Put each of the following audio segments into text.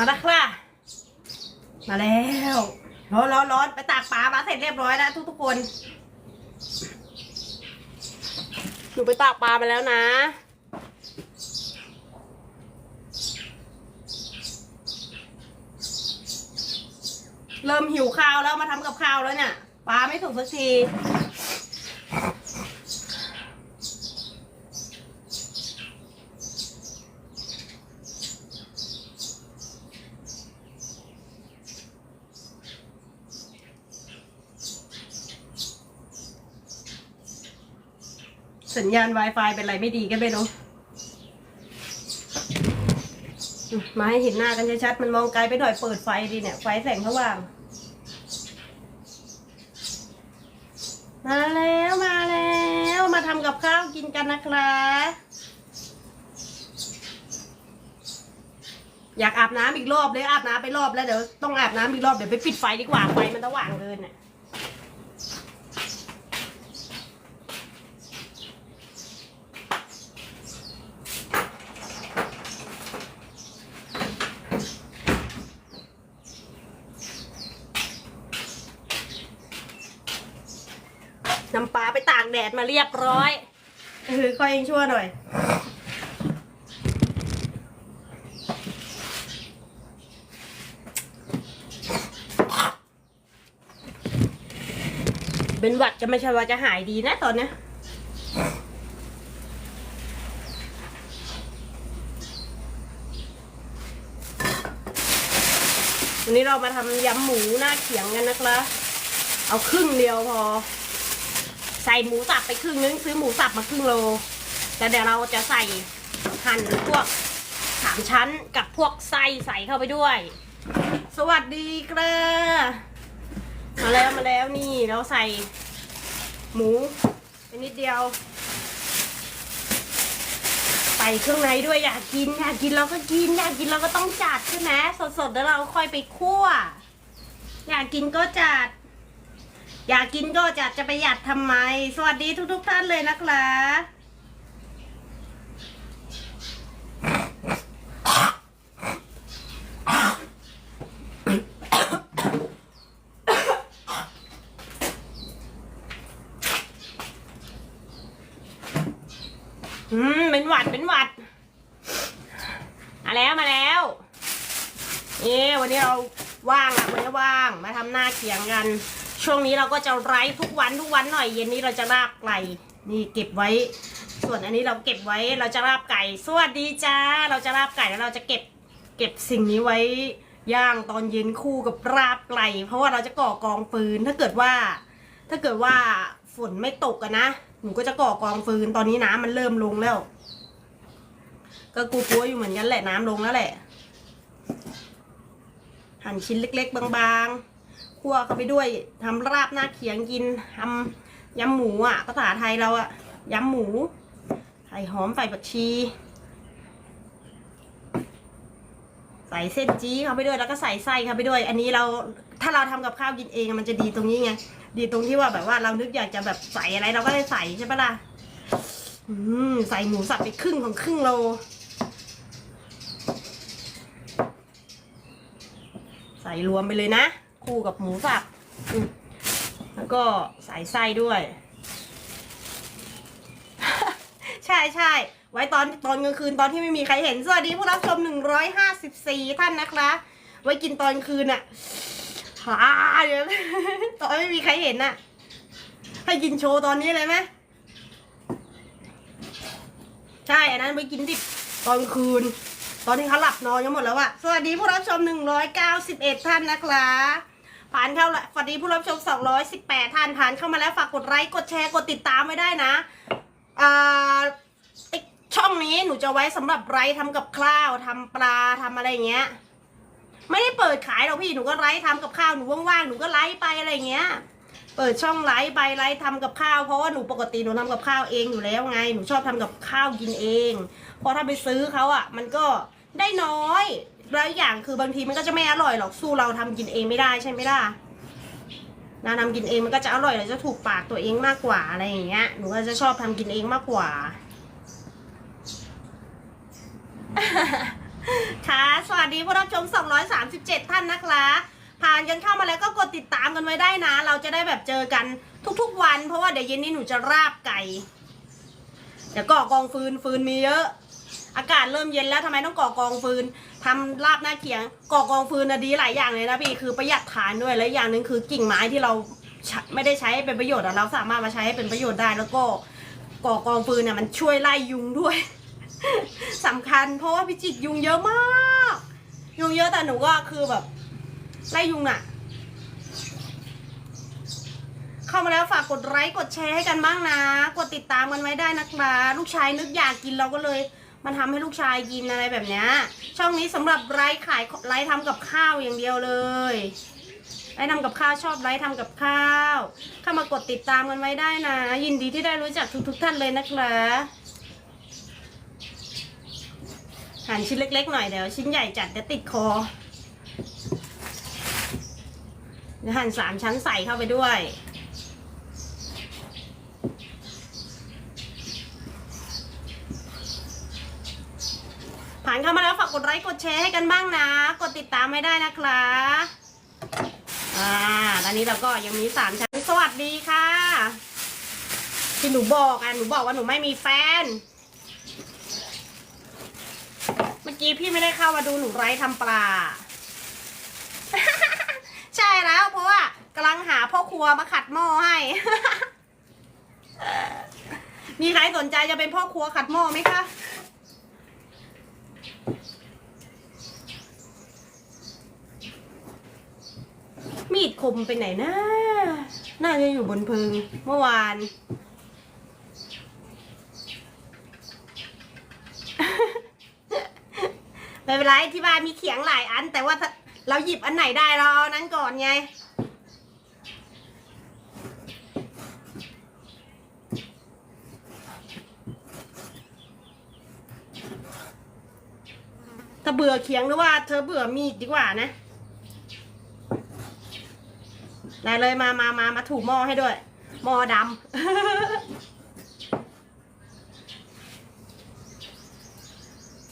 มาแล้วค่ะ มาแล้วร้อนร้อนร้อนไปตากปลามาเสร็จเรียบร้อยแล้วทุกทุกคนหนูไปตากปลามาแล้วนะเริ่มหิวข้าวแล้วมาทำกับข้าวแล้วเนี่ยปลาไม่สุกสักที สัญญาณ Wi-Fi เป็นไรไม่ดีกันไปเนาะมมาให้เห็นหน้ากันชัดๆมันมองไกลไปหน่อยเปิดไฟดีเนี่ย ไฟแสงสว่าง มาแล้วมาแล้วมาทำกับข้าวกินกันนะครับอยากอาบน้ำอีกรอบเลยอาบน้ำไปรอบแล้วเดี๋ยวต้องอาบน้ำอีกรอบเดี๋ยวไปปิดไฟดีกว่าไฟมันสว่างเกินเนี่ย น้ำปลาไป ตากแดดมาเรียบร้อยเออค่อยยังชั่วหน่อย เป็นหวัดจะไม่ใช่ว่าจะหายดีนะตอนเนี้ยวันนี้เรามาทำยำหมูหน้าเขียงกันนะครับเอาครึ่งเดียวพอ ใส่หมูสับไปครึ่งนึงซื้อหมูสับมาครึ่งโลแล้วเดี๋ยวเราจะใส่หั่นพวกสามชั้นกับพวกไส้ใส่เข้าไปด้วย สวัสดีครับมาแล้วมาแล้วนี่เราใส่หมูไปนิดเดียว ใส่เครื่องในด้วยอยากกินอยากกินเราก็กินอยากกินเราก็ต้องจัดใช่ไหมสดๆแล้วเราค่อยไปคั่ว อยากกินก็จัด อยากกินก็จัดจะไปหยัดทำไม สวัสดีทุกๆท่านเลยนะคะอืมเป็นหวัดเป็นหวัด มาแล้วมาแล้วเอ๊วันนี้เราว่างอะวันนี้ว่างมาทำหน้าเขียงกัน ช่วงนี้เราก็จะไลฟ์ทุกวันทุกวันหน่อย เย็นนี้เราจะลาบไก่นี่เก็บไว้ ส่วนอันนี้เราเก็บไว้เราจะลาบไก่ สวัสดีจ้า เราจะลาบไก่แล้วเราจะเก็บเก็บสิ่งนี้ไว้ย่างตอนเย็นคู่กับราบไก่เพราะว่าเราจะก่อกองฟืนถ้าเกิดว่า ถ้าเกิดว่าฝนไม่ตกอะนะหนูก็จะก่อกองฟืนตอนนี้น้ำมันเริ่มลงแล้ว ก็กลัวอยู่เหมือนกันแหละน้ำลงแล้วแหละ หั่นชิ้นเล็ก ๆ บางๆ คั่วเข้าไปด้วยทำราบหน้าเขียงกินทำยำหมูอะภาษาไทยเราอะยำหมูใส่หอมใส่ผักชี ใส่เส้นจี้เข้าไปด้วยแล้วก็ใส่ไส้เข้าไปด้วย อันนี้เราถ้าเราทำกับข้าวกินเองมันจะดีตรงนี้ไงดีตรงที่ว่าแบบว่าเรานึกอยากจะแบบใส่อะไรเราก็ได้ใส่ใช่ปะล่ะอืมใส่หมูสับไปครึ่งของครึ่งโลใส่รวมไปเลยนะ คู่กับหมูสับแล้วก็ใส่ไส้ด้วย ใช่ใช่ไว้ตอนตอนกลางคืนตอนที่ไม่มีใครเห็น สวัสดีผู้รับชมหนึ่งร้อยห้าสิบสี่ท่านนะคะ ไว้กินตอนคืนอะฮ่าเดี๋ยวตอนไม่มีใครเห็นน่ะ ให้กินโชว์ตอนนี้เลยไหมใช่อันนั้นไว้กินดิบตอนคืน ตอนที่เขาหลับนอนกันหมดแล้วอะสวัสดีผู้รับชม 191 ท่านนะคะ ผ่านเข้าละสวัสดีผู้รับชม 218 ท่านผ่านเข้ามาแล้วฝากกดไลค์กดแชร์กดติดตามไว้ได้นะอ่าช่องนี้หนูจะไว้สำหรับไลฟ์ทำกับข้าวทำปลาทำอะไรเงี้ย ไม่ได้เปิดขายหรอกพี่หนูก็ไลฟ์ทำกับข้าวหนูว่างๆหนูก็ไลฟ์ไปอะไรเงี้ย เปิดช่องไลฟ์ไปไลฟ์ทำกับข้าวเพราะว่าหนูปกติหนูทำกับข้าวเองอยู่แล้วไงหนูชอบทำกับข้าวกินเองเพราะถ้าไปซื้อเขาอะ มันก็ได้น้อย แล้วอย่างคือบางทีมันก็จะไม่อร่อยหรอกสู้เราทำกินเองไม่ได้ใช่ไหมล่ะนาทำกินเองมันก็จะอร่อยแล้วจะถูกปากตัวเองมากกว่าอะไรอย่างเงี้ยหนูก็จะชอบทำกินเองมากกว่าค่ะสวัสดีผู้รับชม 237 ท่านนะคะผ่านกันเข้ามาแล้วก็กดติดตามกันไว้ได้นะ เราจะได้แบบเจอกันทุกๆวัน เพราะว่าเดี๋ยวเย็นนี้หนูจะราบไก่เดี๋ยวก่อกองฟืนฟืนมีเยอะ อากาศเริ่มเย็นแล้วทำไมต้องก่อกองฟืน ทำลาบหน้าเขียงก่อกองฟืนนะดีหลายอย่างเลยนะพี่คือประหยัดฐานด้วยและอย่างหนึ่งคือกิ่งไม้ที่เราไม่ได้ใช้ให้เป็นประโยชน์เราสามารถมาใช้ให้เป็นประโยชน์ได้แล้วก็ก่อกองฟืนเนี่ยมันช่วยไล่ยุงด้วยสำคัญ เพราะว่าพิจิตรยุงเยอะมาก ยุงเยอะแต่หนูก็คือแบบไล่ยุงอะเข้ามาแล้วฝากกดไลค์กดแชร์ให้กันบ้างนะ กดติดตามกันไว้ได้นะครับลูกชายนึกอยากกินเราก็เลย มันทำให้ลูกชายกินอะไรแบบเนี้ยช่องนี้สำหรับไลฟ์ขายไลฟ์ทำกับข้าวอย่างเดียวเลยไลฟ์ทำกับข้าวชอบไลฟ์ทำกับข้าว เข้ามากดติดตามกันไว้ได้นะ ยินดีที่ได้รู้จักทุกๆท่านเลยนะครับหั่นชิ้นเล็ก ๆ หน่อยเดี๋ยวชิ้นใหญ่จัดเดี๋ยวติดคอหั่นสามชั้นใส่เข้าไปด้วย ผ่านเข้ามาแล้วฝากกดไลค์กดแชร์ให้กันบ้างนะ กดติดตามไม่ได้นะคะอ่าตอนนี้เราก็ยังมีสามชั้นสวัสดีค่ะที่หนูบอกอะหนูบอกว่าหนูไม่มีแฟน เมื่อกี้พี่ไม่ได้เข้ามาดูหนูไร้ทำปลา ใช่แล้วเพราะว่ากำลังหาพ่อครัวมาขัดหม้อให้ มีใครสนใจจะเป็นพ่อครัวขัดหม้อไหมคะ คมไปไหนนะน่าจะอยู่บนพึงเมื่อวาน ไม่เป็นไรที่บ้านมีเขียงหลายอัน แต่ว่าเราหยิบอันไหนได้เราเอานั้นก่อนไงถ้าเบื่อเขียงหรือว่าเธอเบื่อมีดดีกว่านะ ได้เลยมามามามาถูหม้อให้ด้วยหม้อดำ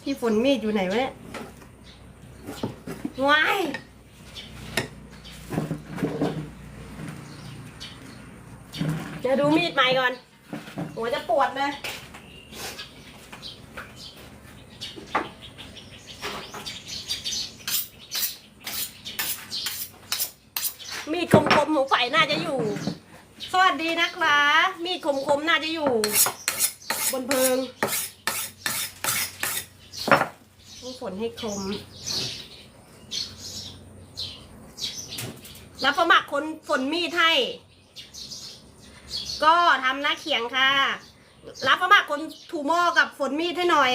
ที่ฝนมีดอยู่ไหนวะเนี่ยวายเดี๋ยวดูมีดใหม่ก่อนหัวจะปวดเลย มีดคมๆของฝ่ายน่าจะอยู่ สวัสดีนะคะมีดคมๆน่าจะอยู่ บนเพิงต้องฝนให้คมแล้วประมักคนฝนมีดให้ ก็ทำหน้าเขียงค่ะ รับประมักคนถูหม้อกับฝนมีดให้หน่อย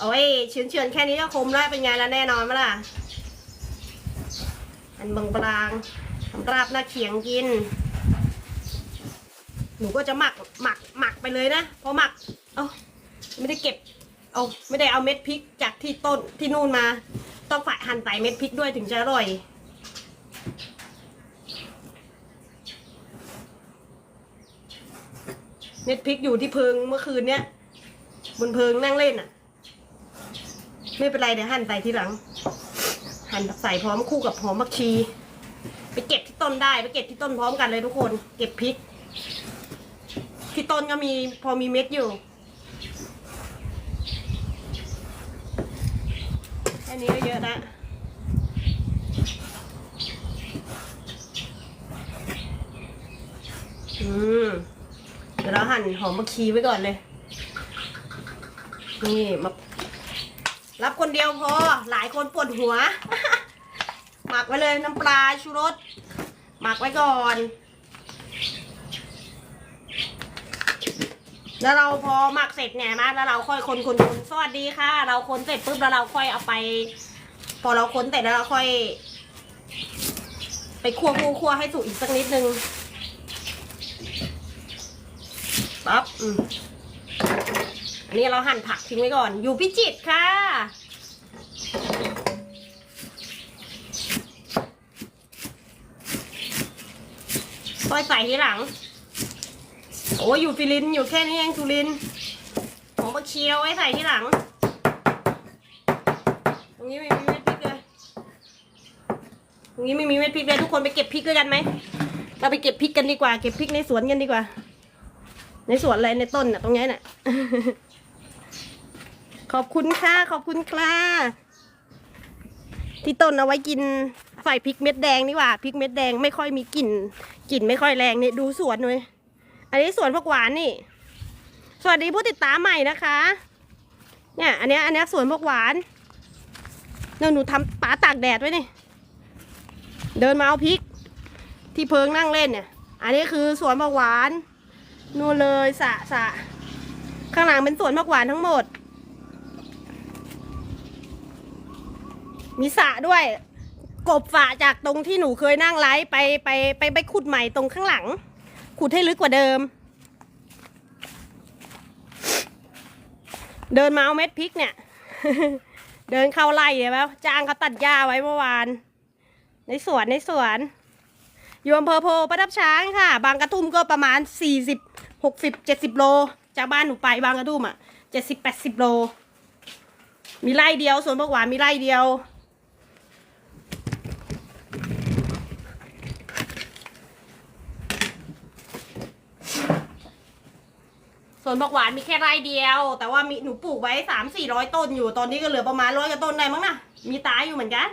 โอ้ยเฉือนเฉือนๆแค่นี้ก็คมแล้วเป็นไงแล้วแน่นอนไหมล่ะ อันบางบางๆทำราบหน้าเขียงกิน หนูก็จะหมักหมักหมักไปเลยนะเพราะหมัก เอ้าไม่ได้เก็บ เอาไม่ได้เอาเม็ดพริกจากที่ต้นที่นู่นมา ต้องฝ่ายหั่นใส่เม็ดพริกด้วยถึงจะอร่อยเม็ดพริกอยู่ที่เพิงเมื่อคืนเนี้ยบนเพิงนั่งเล่นอะ ไม่เป็นไรเดี๋ยวหั่นใส่ทีหลัง หั่นใส่พร้อมคู่กับหอมผักชีไปเก็บที่ต้นได้ไปเก็บที่ต้นพร้อมกันเลยทุกคน เก็บพริก ที่ต้นก็มีพอมีเม็ดอยู่แค่นี้ก็เยอะละอืมเดี๋ยวเราหั่นหอมผักชีไว้ก่อนเลย นี่มา รับคนเดียวพอ หลายคนปวดหัว หมักไว้เลยน้ำปลาชูรส หมักไว้ก่อน แล้วเราพอหมักเสร็จเนี่ยนะแล้วเราค่อยคนคนคนสวัสดีค่ะ เราคนเสร็จปุ๊บแล้วเราค่อยเอาไป พอเราคนเสร็จแล้วเราค่อย ไปคั่วคั่วคั่วให้สุกอีกสักนิดนึงปั๊บอืม อันนี้เราหั่นผักทิ้งไว้ก่อน อยู่พิจิตรค่ะ ค่อยใส่ทีหลัง โอ้ยอยู่ฟิลินอยู่แค่นี้เองสุรินทร์ของบักเชียวไว้ใส่ทีหลัง ตรงนี้ไม่มีเม็ดพริกเลย ตรงนี้ไม่มีเม็ดพริกเลยทุกคนไปเก็บพริกด้วยกันไหม เราไปเก็บพริกกันดีกว่า เก็บพริกในสวนกันดีกว่า ในสวนอะไรในต้นน่ะตรงนี้น่ะ ขอบคุณค่ะ ขอบคุณค่ะที่ต้นเอาไว้กินใส่พริกเม็ดแดงนี่หว่าพริกเม็ดแดงไม่ค่อยมีกลิ่นกลิ่นไม่ค่อยแรงนี่ดูสวนเลยอันนี้สวนผักหวานนี่ สวัสดีผู้ติดตามใหม่นะคะ เนี่ยอันนี้อันนี้สวนผักหวานเนี่ยหนูทำปลาตากแดดไว้นี่เดินมาเอาพริก ที่เพิงนั่งเล่นเนี่ย อันนี้คือสวนผักหวานนู่นเลยสะสะข้างหลังเป็นสวนผักหวานทั้งหมด มีสระด้วย กบฝาจากตรงที่หนูเคยนั่งไลฟ์ไปไปไปไปขุดใหม่ตรงข้างหลัง ขุดให้ลึกกว่าเดิม เดินมาเอาเม็ดพริกเนี่ย เดินเข้าไร่เลยแล้วจ้างเขาตัดหญ้าไว้เมื่อวาน ในสวนในสวนอยู่อำเภอโพประดับช้างค่ะ บางกระทุ่มก็ประมาณสี่สิบหกสิบเจ็ดสิบโล จากบ้านหนูไปบางกระทุ่มอะเจ็ดสิบแปดสิบโล มีไร่เดียวสวนผักหวานมีไร่เดียว วนผักหวานมีแค่ไร่เดียว แต่ว่ามีหนูปลูกไว้สามสี่ร้อยต้นอยู่ ตอนนี้ก็เหลือประมาณร้อยกว่าต้นได้มั้งนะมีตายอยู่เหมือนกัน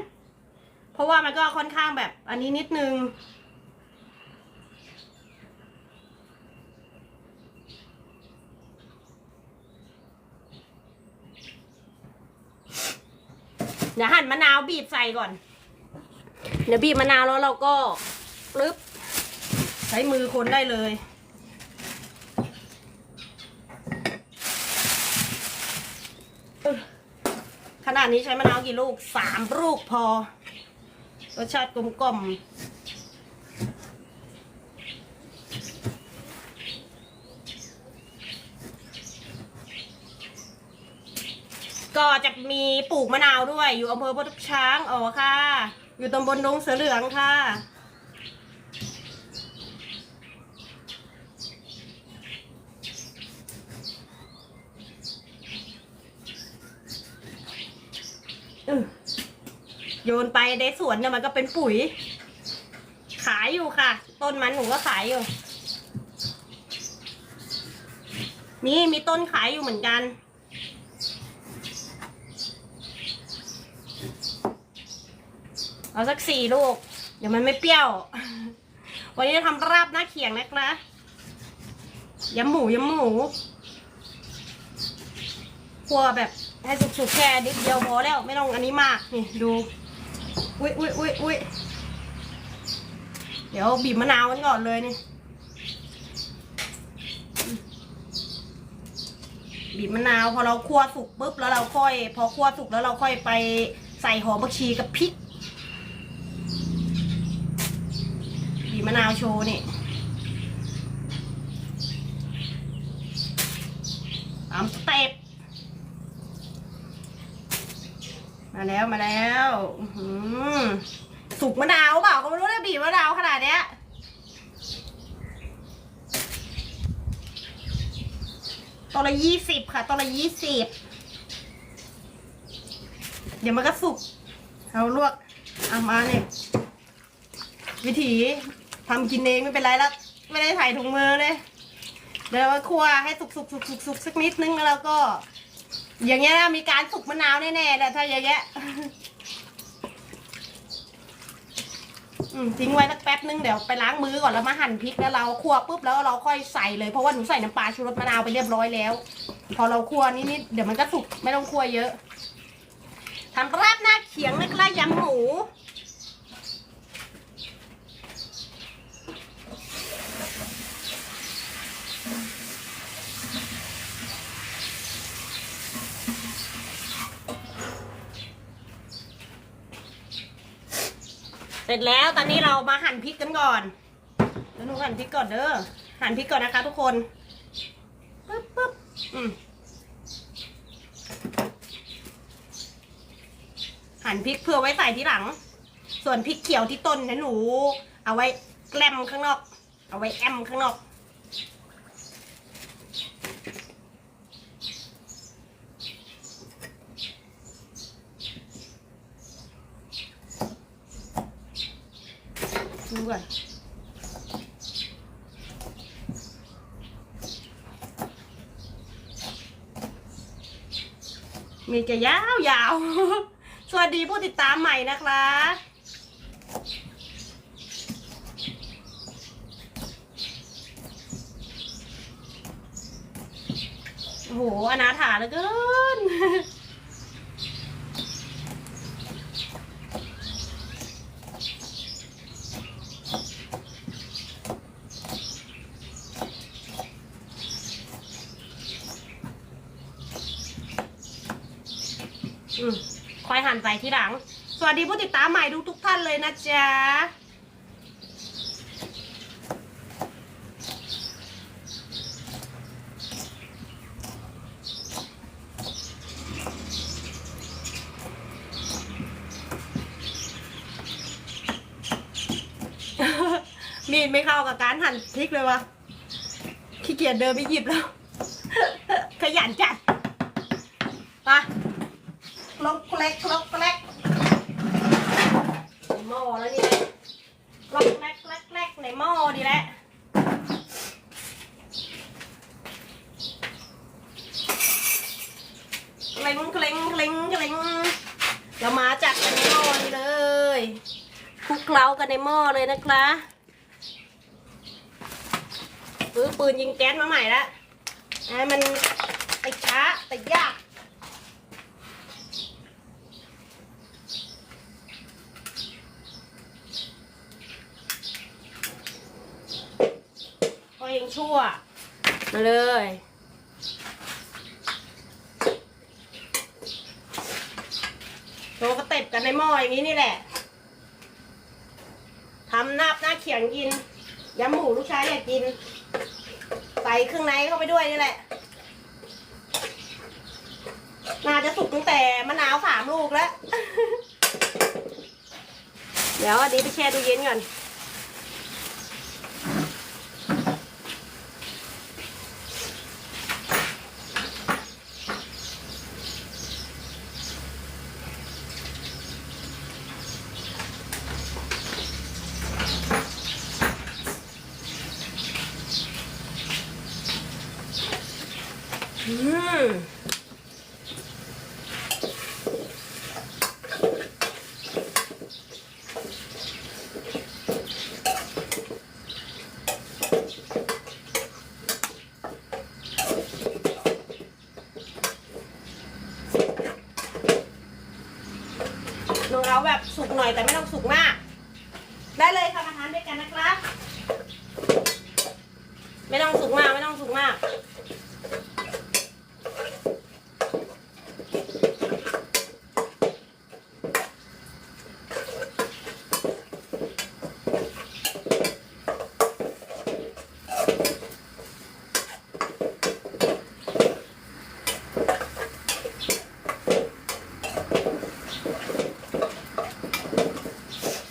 เพราะว่ามันก็ค่อนข้างแบบ อันนี้นิดนึง เดี๋ยวหั่นมะนาวบีบใส่ก่อน เดี๋ยวบีบมะนาวแล้วเราก็ปึ๊บใช้มือคนได้เลย ขนาดนี้ใช้มะนาวกี่ลูกสามลูกพอรสชาติกลมกล่อมก็จะมีปลูกมะนาวด้วย อยู่อำเภอพุทธช้างอ๋อค่ะ อยู่ตำบลดงเสือเหลืองค่ะ โยนไปในสวนเนี่ยมันก็เป็นปุ๋ย ขายอยู่ค่ะ ต้นมันหนูก็ขายอยู่มีมีต้นขายอยู่เหมือนกัน เอาสักสี่ลูก เดี๋ยวมันไม่เปรี้ยว วันนี้จะทำราบหน้าเขียงนะคะยำหมูยำหมูคั่วแบบให้สุกๆแค่นิดเดียวพอแล้วไม่ต้องอันนี้มาก นี่ดู อุ้ยอุ้ยอุ้ยอุ้ยเดี๋ยวบีบมะนาวกันก่อนเลยนี่ บีบมะนาวพอเราคั่วสุกปุ๊บแล้วเราค่อย พอคั่วสุกแล้วเราค่อยไปใส่หอมบักชีกับพริก บีบมะนาวโชว์นี่ตามสเต็ป มาแล้วมาแล้วสุกมะนาวเปล่าก็ไม่รู้นะบีบมะนาวขนาดเนี้ยตัวละยี่สิบค่ะตัวละยี่สิบเดี๋ยวมันก็สุกเอาลวกเอามาเนี่ยวิธีทำกินเองไม่เป็นไรแล้ว ไม่ได้ถ่ายถุงมือเลยเดี๋ยวเรามาคั่วให้สุกสุกสุกสุกสุกสักนิดนึงแล้วเราก็ อย่างเงี้ยมีการสุกมะนาวแน่ๆนะถ้าอย่างเงี้ยอืมทิ้งไว้สักแป๊บนึงเดี๋ยวไปล้างมือก่อนแล้วมาหั่นพริกแล้วเราคั่วปุ๊บแล้วเราค่อยใส่เลยเพราะว่าหนูใส่น้ำปลาชูรสมะนาวไปเรียบร้อยแล้ว พอเราคั่วนิดๆเดี๋ยวมันก็สุกไม่ต้องคั่วเยอะทำราบหน้าเขียงนะคะยำหมู เสร็จแล้วตอนนี้เรามาหั่นพริกกันก่อนเดี๋ยวหนูหั่นพริกก่อนเด้อหั่นพริกก่อนนะคะ ทุกคนปึ๊บปึ๊บอืมหั่นพริกเพื่อไว้ใส่ที่หลัง ส่วนพริกเขียวที่ต้นนะหนู เอาไว้แกล้มข้างนอก เอาไว้แอมข้างนอก มีจะยาวยาว สวัสดีผู้ติดตามใหม่นะคะโอ้โหอนาถาเหลือเกิน อืมคอยหันใส่ ทีหลัง สวัสดีผู้ติดตามใหม่ทุกทุกท่านเลยนะจ๊ะมีดไม่เข้ากับการหั่นพริกเลยวะขี้เกียจเดินไปหยิบแล้ว ขยันจัดไปะลกเล็กลกเล็กในหม้อแล้วนี่แหละลกเล็กเล็กเล็กในหม้อดีแหละเกล็งเกล็งเกล็งเกล็งเรามาจัดกันในหม้อนี่ เลยคลุกเคล้ากันในหม้อเลยนะคะซื้ปืนยิงแก๊สมาใหม่แล้วไอ้มันไปช้าแต่ยากก็ยังชั่ว มาเลยโชว์กระเต็บกันในหม้ออย่างนี้นี่แหละ ทำนาบหน้าเขียงกินยำหมูลูกชายอยากกิน ใส่เครื่องในเข้าไปด้วยนี่แหละ น่าจะสุกตั้งแต่มะนาวสามลูกแล้ว เดี๋ยวอันนี้ไปแช่ตู้เย็นก่อน อืมลองเอาแบบสุกหน่อยแต่ไม่ต้องสุกมาก ได้เลยค่ะมาทานด้วยกันนะครับ ไม่ต้องสุกมากไม่ต้องสุกมาก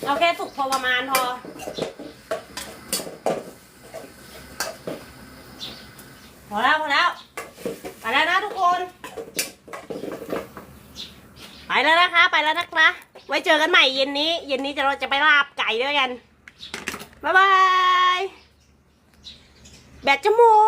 เอาแค่สุกพอ ประมาณพอ พอแล้วพอแล้ว ไปแล้วนะทุกคน ไปแล้วนะคะ ไปแล้วนะคะไว้เจอกันใหม่เย็นนี้ เย็นนี้จะเราจะไปลาบไก่ด้วยกัน บ๊ายบาย แบตจะหมด